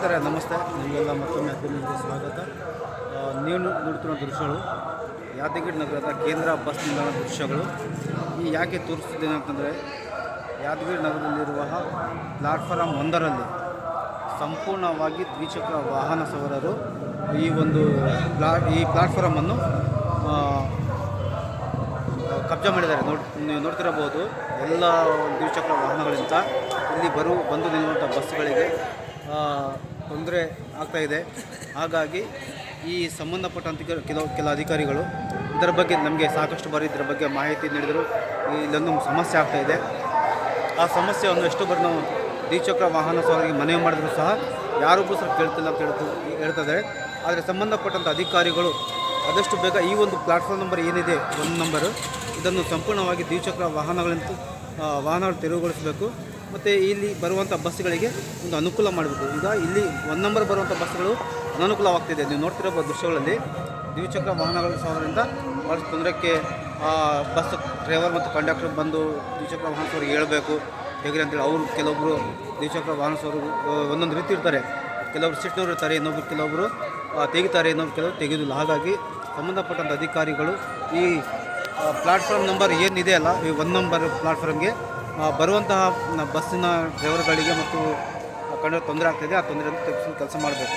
ಸ್ನೇಹಿತರೆ ನಮಸ್ತೆ. ನಿಮಗೆಲ್ಲ ಮತ್ತೊಮ್ಮೆ ಅಭಿನಂದನೆ, ಸ್ವಾಗತ. ನೀವು ನೋಡ್ತಿರೋ ದೃಶ್ಯಗಳು, ಯಾದಗಿರಿ ನಗರದ ಕೇಂದ್ರ ಬಸ್ ನಿಲ್ದಾಣ ದೃಶ್ಯಗಳು. ಈ ಯಾಕೆ ತೋರಿಸ್ತಿದ್ದೇನೆ ಅಂತಂದರೆ, ಯಾದಗಿರಿ ನಗರದಲ್ಲಿರುವ ಪ್ಲಾಟ್ಫಾರಂ ಒಂದರಲ್ಲಿ ಸಂಪೂರ್ಣವಾಗಿ ದ್ವಿಚಕ್ರ ವಾಹನ ಸವಾರರು ಈ ಒಂದು ಪ್ಲಾ ಈ ಪ್ಲಾಟ್ಫಾರಮನ್ನು ಕಬ್ಜಾ ಮಾಡಿದ್ದಾರೆ. ನೋಡ್, ನೀವು ನೋಡ್ತಿರಬಹುದು, ಎಲ್ಲ ದ್ವಿಚಕ್ರ ವಾಹನಗಳಿಂದ ಇಲ್ಲಿ ಬರು, ಬಂದು ನಿಲ್ಲುವಂಥ ಬಸ್ಗಳಿಗೆ ತೊಂದರೆ ಆಗ್ತಾ ಇದೆ. ಹಾಗಾಗಿ ಈ ಸಂಬಂಧಪಟ್ಟಂತ ಕೆಲ- ಕೆಲವು ಕೆಲ ಅಧಿಕಾರಿಗಳು ಇದರ ಬಗ್ಗೆ ನಮಗೆ ಸಾಕಷ್ಟು ಬಾರಿ ಇದರ ಬಗ್ಗೆ ಮಾಹಿತಿ ನೀಡಿದರು. ಇಲ್ಲೊಂದು ಸಮಸ್ಯೆ ಆಗ್ತಾ ಇದೆ. ಆ ಸಮಸ್ಯೆಯನ್ನು ಎಷ್ಟು ಬಾರಿ ನಾವು ದ್ವಿಚಕ್ರ ವಾಹನ ಸವಾರಿಗೆ ಮನವಿ ಮಾಡಿದ್ರು ಸಹ ಯಾರೊಬ್ಬರು ಸಹ ಕೇಳ್ತಿಲ್ಲ ಅಂತ ಹೇಳ್ತು ಹೇಳ್ತಾ ಇದ್ದಾರೆ. ಆದರೆ ಸಂಬಂಧಪಟ್ಟಂಥ ಅಧಿಕಾರಿಗಳು ಆದಷ್ಟು ಬೇಗ ಈ ಒಂದು ಪ್ಲಾಟ್ಫಾರ್ಮ್ ನಂಬರ್ ಏನಿದೆ, ಒಂದು ನಂಬರು ಇದನ್ನು ಸಂಪೂರ್ಣವಾಗಿ ದ್ವಿಚಕ್ರ ವಾಹನಗಳಂತೂ ವಾಹನಗಳು ತೆರವುಗೊಳಿಸಬೇಕು. ಮತ್ತು ಇಲ್ಲಿ ಬರುವಂಥ ಬಸ್ಗಳಿಗೆ ಒಂದು ಅನುಕೂಲ ಮಾಡಬೇಕು. ಈಗ ಇಲ್ಲಿ ಒನ್ ನಂಬರ್ ಬರುವಂಥ ಬಸ್ಗಳು ಅನನುಕೂಲವಾಗ್ತಿದೆ. ನೀವು ನೋಡ್ತಿರೋ ದೃಶ್ಯಗಳಲ್ಲಿ ದ್ವಿಚಕ್ರ ವಾಹನಗಳ ಸವಾರರಿಂದ ಭಾಳಷ್ಟು ತೊಂದರೆಗೆ ಬಸ್ ಡ್ರೈವರ್ ಮತ್ತು ಕಂಡಕ್ಟರ್ ಬಂದು ದ್ವಿಚಕ್ರ ವಾಹನ ಸವಾರಿಗೆ ಹೇಳಬೇಕು. ಹೇಗೆ ಅಂತೇಳಿ ಅವರು ಕೆಲವೊಬ್ಬರು ದ್ವಿಚಕ್ರ ವಾಹನ ಸವಾರರು ಒಂದೊಂದು ರೀತಿ ಇರ್ತಾರೆ. ಕೆಲವರು ಸಿಟ್ಟಿನವರು ಇರ್ತಾರೆ, ಇನ್ನೊಬ್ರು ಕೆಲವೊಬ್ಬರು ತೆಗಿತಾರೆ, ಇನ್ನೊಬ್ರು ಕೆಲವರು ತೆಗೆಯೋದಿಲ್ಲ ಹಾಗಾಗಿ ಸಂಬಂಧಪಟ್ಟಂಥ ಅಧಿಕಾರಿಗಳು ಈ ಪ್ಲಾಟ್ಫಾರ್ಮ್ ನಂಬರ್ ಏನಿದೆ ಅಲ್ಲ, ಈ ಒನ್ ನಂಬರ್ ಪ್ಲಾಟ್ಫಾರ್ಮ್ಗೆ ಬರುವಂತಹ ಬಸ್ಸಿನ ಡ್ರೈವರ್ಗಳಿಗೆ ಮತ್ತು ಕಂಡ ತೊಂದರೆ ಆಗ್ತಾಯಿದೆ ಆ ತೊಂದರೆಯನ್ನು ತಪ್ಪಿಸಲು ಕೆಲಸ ಮಾಡಬೇಕು.